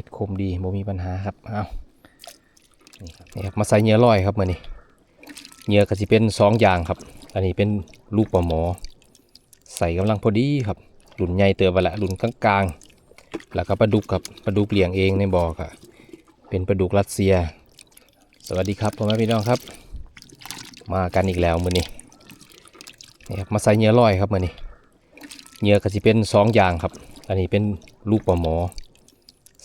็ดคมดีบ่มีปัญหาครับเอานี่ครับนี่ครับมาใส่เหยื่อลอยครับมื่อนี้เหยื่อก็จะเป็นสองอย่างครับ อันนี้เป็นลูกปลาหมอ ใส่กำลังพอดีครับหลุนใหญ่เติบไปละหลุนกลางๆแล้วก็ปลาดุกครับปลาดุกเลี้ยงเองในบ่อค่ะเป็นปลาดุกรัสเซีย สวัสดีครับพ่อแม่พี่น้องครับ มากันอีกแล้วมื่อนี้นี่ครับมาใส่เหยื่อลอยครับมื่อนี้เหยื่อก็จะเป็นสองอย่างครับ อันนี้เป็นลูกปลาหมอ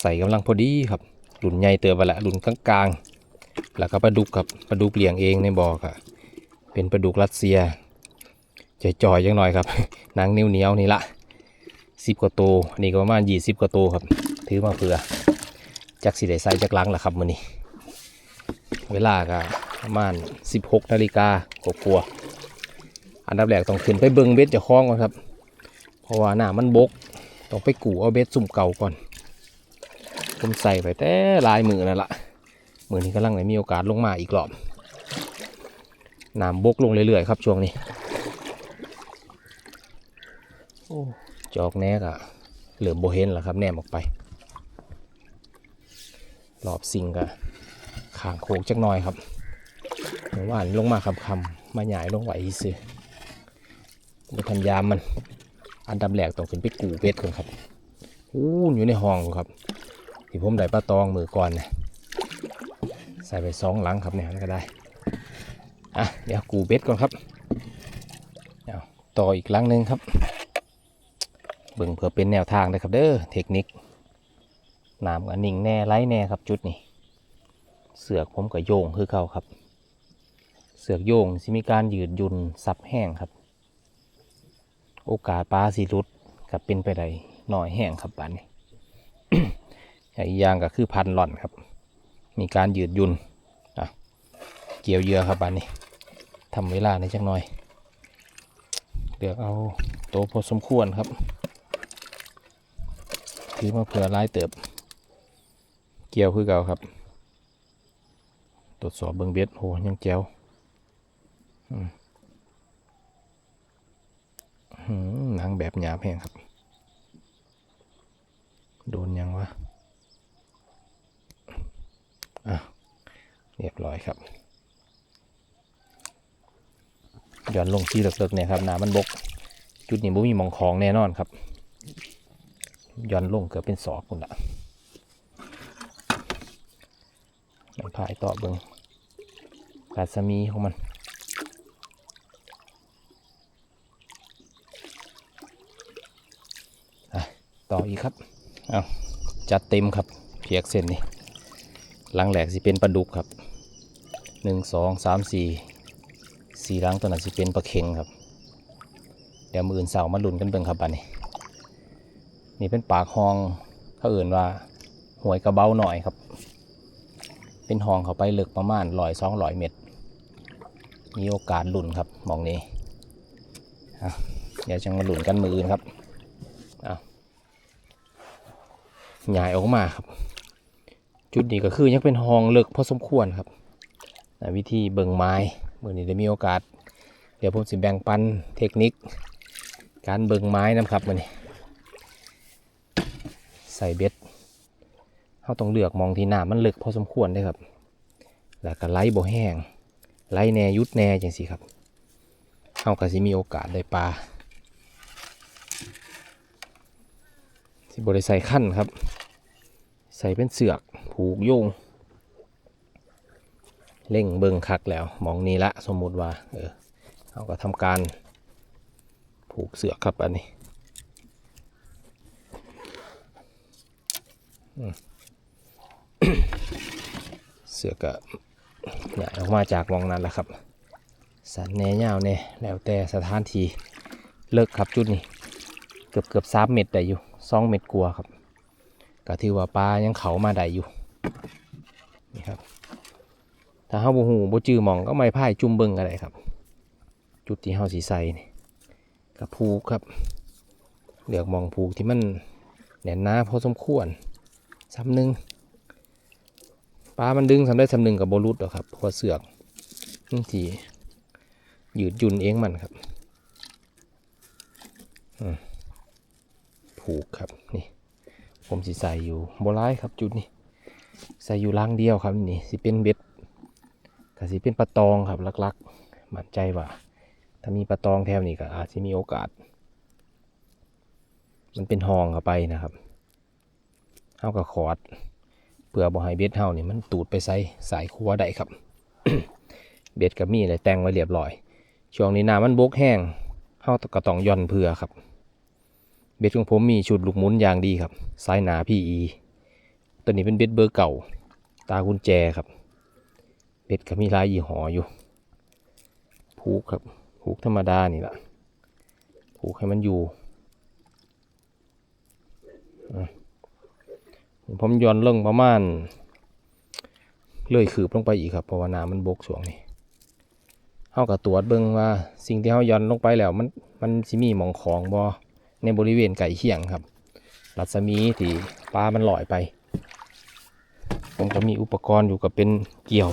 ใส่กำลังพอดีครับหลุนใหญ่เติบไปละหลุนกลางๆ แล้วก็ปลาดุกครับปลาดุกเลี้ยงเองในบ่อค่ะ เป็นปลาดุกรัสเซียจะจ่อยยังหน่อยครับหนังเหนียวเหนียวๆนี่ละสิบกว่าตัวนนี้ก็ประมาณยี่สิบกว่าตัวครับ ถือมาเผื่อจักสีได้ใส่จักลังละครับมื้อนี้เวลาก็ประมาณ 16นาฬิกากลัวาอันดับแรกต้องขึ้นไปเบิงเบ็ดจะคล้องก่อนครับ เพราะว่าหน้ามันบก ต้องไปกูเอาเบ็ดสุ่มเก่าก่อน ผมใส่ไปแต่ลายมือนั่นละมือนี้กำลังได้มีโอกาสลงมาอีกรอบน้ำบกลงเรื่อยๆครับช่วงนี้โอ้จอกแนกอะเหลือโบเห็นแล้วครับ แนมออกไปรอบสิงกะขางโคกจักหน่อยครับเมื่อวานลงมาคำคำๆมาหยายลงไหวซื้อไปทันยามมัน อันดับแรกต้องขึ้นไปกูเบ็ดก่อนครับอู้อยู่ในห้องครับ ที่ผมได้ปลาตองมือก่อนนะใส่ไปสองหลังครับเนี่ยก็ได้อะเดี๋ยวกูเบ็ดก่อนครับเอาต่ออีกหลังหนึ่งครับ เบิ่งเพื่อเป็นแนวทางนะครับเด้อเทคนิคน้ำกับนิ่งแน่ไล่แน่ครับจุดนี้ เสือกผมกับโยงคือเขาครับ เสือกโยงสิมีการยืดยุ่นซับแห้งครับ โอกาสปลาสีรุดกับเป็นไปได้หน่อยแห้งครับบานนี้ อีกอย่างก็คือพันหล่อนครับ มีการยืดยุ่นอะเกี่ยวเยื่อครับบานนี้ทำเวลาในอยจักหน่อยเลือกเอาโตพอสมควรครับถือมาเผื่อลายเติบ เกี่ยวคือเก่าครับตรวจสอบเบิ้องเบ็ดโหยังแจ๋วหืมนังแบบหยาบแพงครับ โดนยังวะ เรียบร้อยครับย้อนลงที่เลิกๆเนี่ยครับน้ำมันบก จุดนี้บ่มีหมองของแน่นอนครับย้อนลงเกือบเป็นศอกคุณละมันพายต่อเบิงกาสมีของมันต่ออีกครับ เอาจัดเต็มครับเพียกเส้นนี่หลังแหลกสิเป็นปลาดุกครับ หนึ่งสองสามสี่สี่หลังตัวนั้นสิเป็นปลาเค็งครับ เดี๋ยวมืออื่นเสามาลุ้นกันเบิ่งครับบัดนี้ นี่เป็นปากห้องเขาเอื่นว่าหวยกระเบ้าหน่อยครับ เป็นห้องเขาไปลึกประมาณร้อยสองร้อยเมตร มีโอกาสหลุนครับมองนี้อะเดี๋ยวจะมาหลุนกันมืออื่นครับเอาหยายออกมาครับ จุดนี้ก็คือยังเป็นห้องเลึกพอสมควรครับ นะวิธีเบิ่งไม้เมื่อนี้ได้มีโอกาส เดี๋ยวผมสิแบ่งปันเทคนิค การเบิ่งไม้นะครับมื่อนี้ใส่เบ็ดเขาต้องเลือกมองที่น้ำมันลึกพอสมควรเด้ครับ แล้วก็ไล่บ่แห้งไล่แนยุดแหน่จังสิครับเขาก็สิมีโอกาสได้ปลาสิบริใส่ขั้นครับ ใส่เป็นเสือกผูกโยง เล่งเบิงคักแล้วมองนี้ละสมมุติว่า เออเขาก็ทำการผูกเสือครับอันนี้เสือกก็ใหญ่ออกมาจากมองนั้นแหละครับ สันแน่ยาวเนี่ยแล้วแต่สถานที่เลิกครับจุดนี้ เกือบเกือบสามเม็ดได้อยู่สองเม็ดกลัวครับก็ถือว่าปลายังเขามาได้อยู่นี่ครับ ถ้าเฮาบ่ฮู้บ่จื้อหมองก็ไม่พ่ายจุ่มเบิ่งก็ได้ครับ จุดที่เฮาสิใส่นี่ก็ผูกครับเลือกหมองผูกที่มันแน่นหนาพอสมควรซ้ำหนึงปลามันดึงสำได้สำหนึงกับบ่รุดหรอกครับเพราะว่าเสือกนี่สิยืดยุ่นเองมันครับผูกครับนี่ ผมสิใส่อยู่โบร้ายครับจุดนี้ใส่อยู่ล่างเดียวครับนี่สิเป็นเบ็ด ก็สิเป็นปลาตองครับลักๆมั่นใจว่า ถ้ามีปลาตองแถวนี้ก็อาจจะมีโอกาส มันเป็นหองเข้าไปนะครับเฮากับขอดเพื่อบ่ให้เบ็ดเฮานี่มันตูดไปใส่สายคัวได้ครับ เบ็ดกับมีอะไรแต่งไว้เรียบร้อย ช่วงนี้น้ำมันบกแห้งเฮาก็ต้องย่อนเพื่อครับ เบ็ดของผมมีชุดลูกมุนอย่างดีครับสายหนา PE ตัวนี้เป็นเบ็ดเบอร์เก่า ตากุญแจครับ เบ็ดก็มีลายยี่ห้ออยู่ ผูกครับ ผูกธรรมดานี่แหละผูกให้มันอยู่อะผมย้อนลงประมาณเลื่อยขืบลงไปอีกครับเพราะว่าน้ำมันบกช่วงนี้เฮากับตรวจเบิ่งว่าสิ่งที่เฮาย้อนลงไปแล้วมันมันสิมีหมองของบ่ในบริเวณไก่เคียงครับ รัศมีที่ปลามันลอยไป ผมก็มีอุปกรณ์อยู่กับเป็นเกี่ยว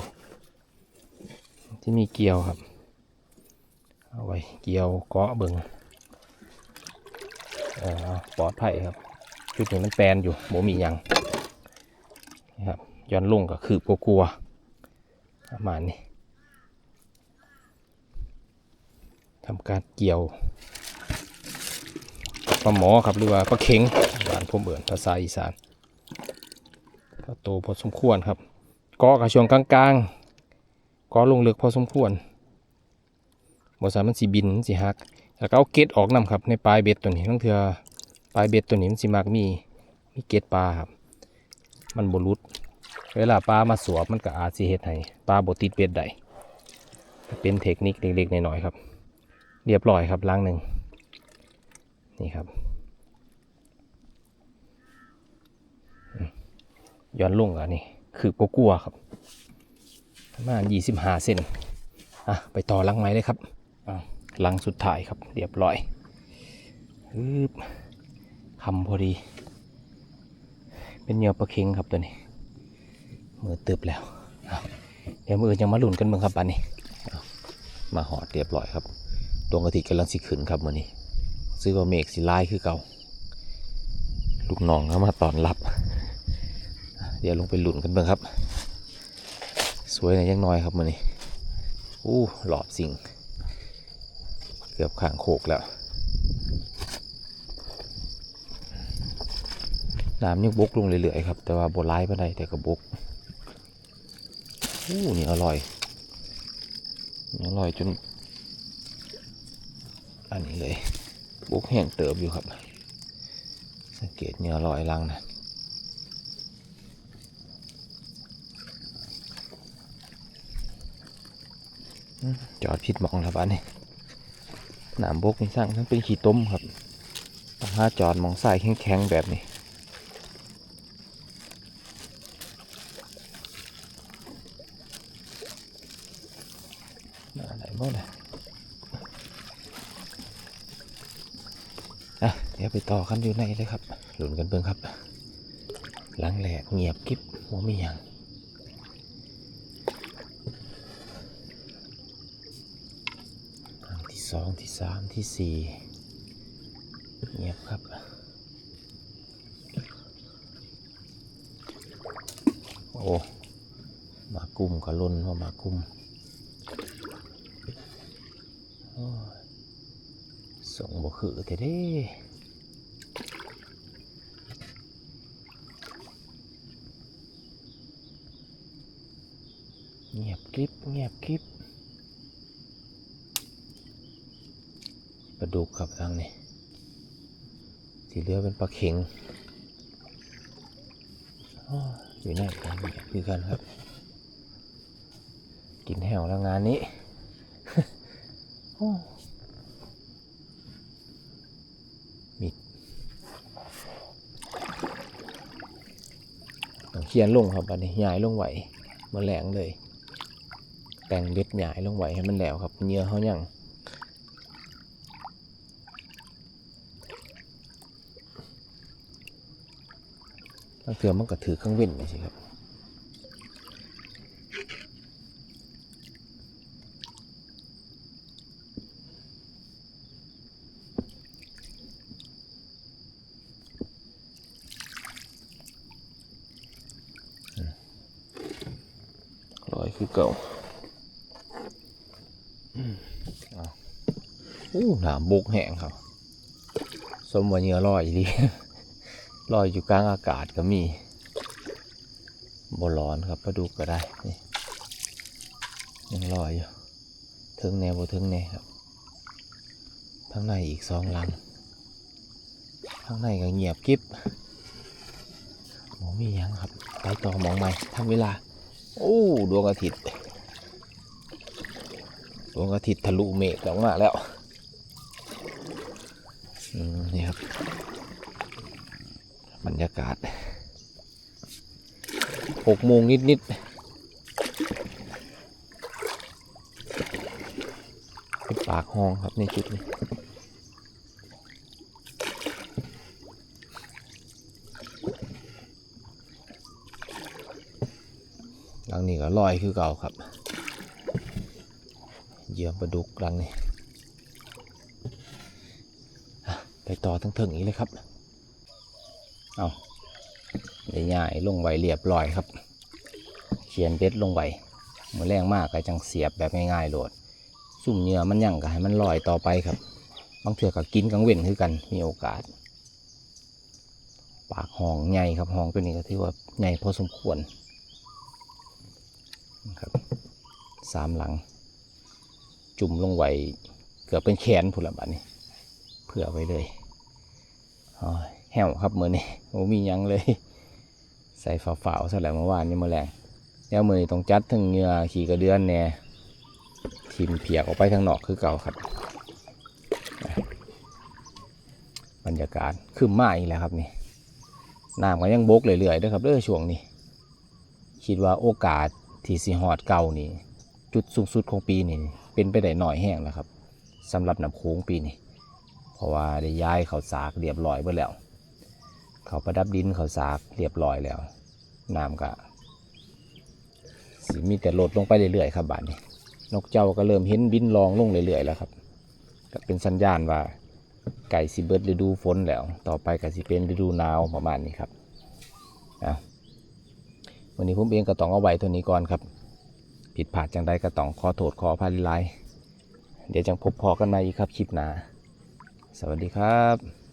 ที่มีเกี่ยวครับ เอาไว้เกี่ยวเกาะเบิงเอ่อปลอดภัยครับ ชุดนี้มันแปลนอยู่โมมีหยังนะครับย้อนลงก็คืบกลัวประมาณนี้ทำการเกี่ยวปลาหมอครับหรือว่าปลาเข็งบ้านผมเบิ่นภาษาอีสานก็โตพอสมควรครับกาะกับช่วงกลางๆ กาะลงเลือกพอสมควรบอสามันสีบินสีหักแล้วก็เอาเกล็ดออกนํครับในปลายเบ็ดตัวนี้ทั้งเถื่อปลายเบ็ดตัวนี้มันสีมากมีมีเกล็ดปลาครับ มันบรุดเวลาปลามาสวบมันก็อาจสิเฮ็ดให้ปลาบติดเบ็ดได้เป็นเทคนิคเล็กๆน้อยๆครับ เรียบร้อยครับล้างหนึ่งนี่ครับย้อนลงอะนี่คือกลัวครับ ประมาณยี่สิบห้าเซนอะไปต่อลังไม้เลยครับอะลังสุดท้ายครับ เรียบร้อยฮึบคำพอดี เป็นเหยื่อปลาเค็งครับตัวนี้ มือตึบแล้ว เดี๋ยวมือยังมาหลุนกันเมืองครับบันนี้อะมาหอดเรียบร้อยครับดวงอาทิตย์กำลังสิขึ้นครับมือนี้ ซื้อว่าเมฆสิลายคือเก่า ลูกน้องเข้ามาตอนรับ เดี๋ยวลงไปหลุนกันเมืองครับ สวยหน่อยยังน้อยครับมือนี้อู้หลอบสิงเกือบข้างโคกแล้วน้ำยังบกลงเรื่อยๆครับ แต่ว่าโบร้ายไปได้แต่ก็บกอู้นี่อร่อยนี่อร่อยจน อันนี้เลยบกแห้งเติบอยู่ครับ สังเกตเนื้อลอยลังนะ จอดผิดหมองแล้วบ้านนี่หนามบกนี่สร้างทั้งเป็นขี้ต้มครับต้องหาจอดมองใส่แข็งๆแบบนี้อะไรบ้างนะอะเดี๋ยวไปต่อกันอยู่ในเลยครับหลุนกันเบิ่งครับ หลังแหลกเงียบกิ๊บว่ามีอย่างหลังที่ส องที่สามที่สี่เงียบครับ โอ้มากุ้มก็ล่นว่ามากุ้มส่งบ่คือเท่เด้เงียบกริบเงียบกริป ลาดุกครับทางนี้สีเหลือเป็นปลาเข็งอ้ออยู่ไหนกันเนี่ยคือกันครับ กินแหวแล้วงานนี้มิดต้องเขียนลงครับอันนี้หยายลงไหวมาแหลงเลย แต่งเบ็ดหยายลงไหวให้มันแหลวครับเนื้อเขายัง ตั้งเถื่อมันก็ถือเครื่องเว้นเลยสิครับลอยคือเก่าอู้หนาบุกแห้งครับ สมวันเยอะร้อยดี ลอยอยู่กลางอากาศก็มีบ่ร้อนครับปลาดุกก็ได้นี่ยังลอยอยู่ถึงแนวบ่ถึงแนวครับข้างในอีกสองลังข้างในก็เงียบกิ๊บหมมียังครับไปต่อมองใหม่ทำเวลาโอ้ดวงอาทิตย์ดวงอาทิตย์ทะลุเมฆออกมาแล้วอืมนี่ครับ บรรยากาศหกโมงนิดๆเป็นปากห้องครับในจุดนี้หลังนี้ก็ลอยคือเก่าครับเยื่อปลาดุกหลังนี้อ่ไปต่อทั้งถึงอีกเลยครับ เอาได้ง่ายลงไวเรียบร้อยครับ เขียนเบ็ดลงไวมือแรงมากก็จังเสียบแบบง่ายๆโหลดซุ่มเหยื่อมันยั่งก็ให้มันลอยต่อไปครับ บางเถื่อก็กินกังเว้นคือกันมีโอกาส ปากห้องใหญ่ครับห้องตัวนี้ก็ถือว่าใหญ่พอสมควรนะครับสามหลัง จุ่มลงไวเกือบเป็นแขนผุละบัดนี้เผื่อไว้เลยอ๋อ แห้วครับมือนี้โอ้มียังเลย ใส่ฝาๆซะแล้วเมื่อวานนี้มาแรงแล้วมือนี้ต้องจัดทั้งเหงื่อขี่กระเดือนแน่ทิมเพียกออกไปทางนอกคือเก่าครับ บรรยากาศขึ้นมาอีกแล้วครับนี่น้ำก็ยังบกเรื่อยๆด้วยครับเด้อช่วงนี้ คิดว่าโอกาสที่สิฮอดเก่านี่ จุดสูงสุดของปีนี่เป็นไปได้หน่อยแห้งแล้วครับสำหรับน้ำโค้งปีนี้เพราะว่าได้ย้ายเขาสากเรียบร้อยไปแล้ว เขาประดับดินเขาสากเรียบร้อยแล้วน้ำก็สิมีแต่ลดลงไปเรื่อยๆครับบ้านนี้ นกเจ้าก็เริ่มเห็นบินลองลงเรื่อยๆแล้วครับ ก็เป็นสัญญาณว่าไก่สิเบิร์ดฤดูฝนแล้ว ต่อไปก็สิเป็นฤดูหนาวประมาณนี้ครับวันนี้ผมเองก็ต้องเอาไว้เท่านี้ก่อนครับ ผิดพลาดจังใดก็ต้องขอโทษขออภัยหลเดี๋ยวจังพบพอกันใหม่อีกครับคลิปหน้าสวัสดีครับ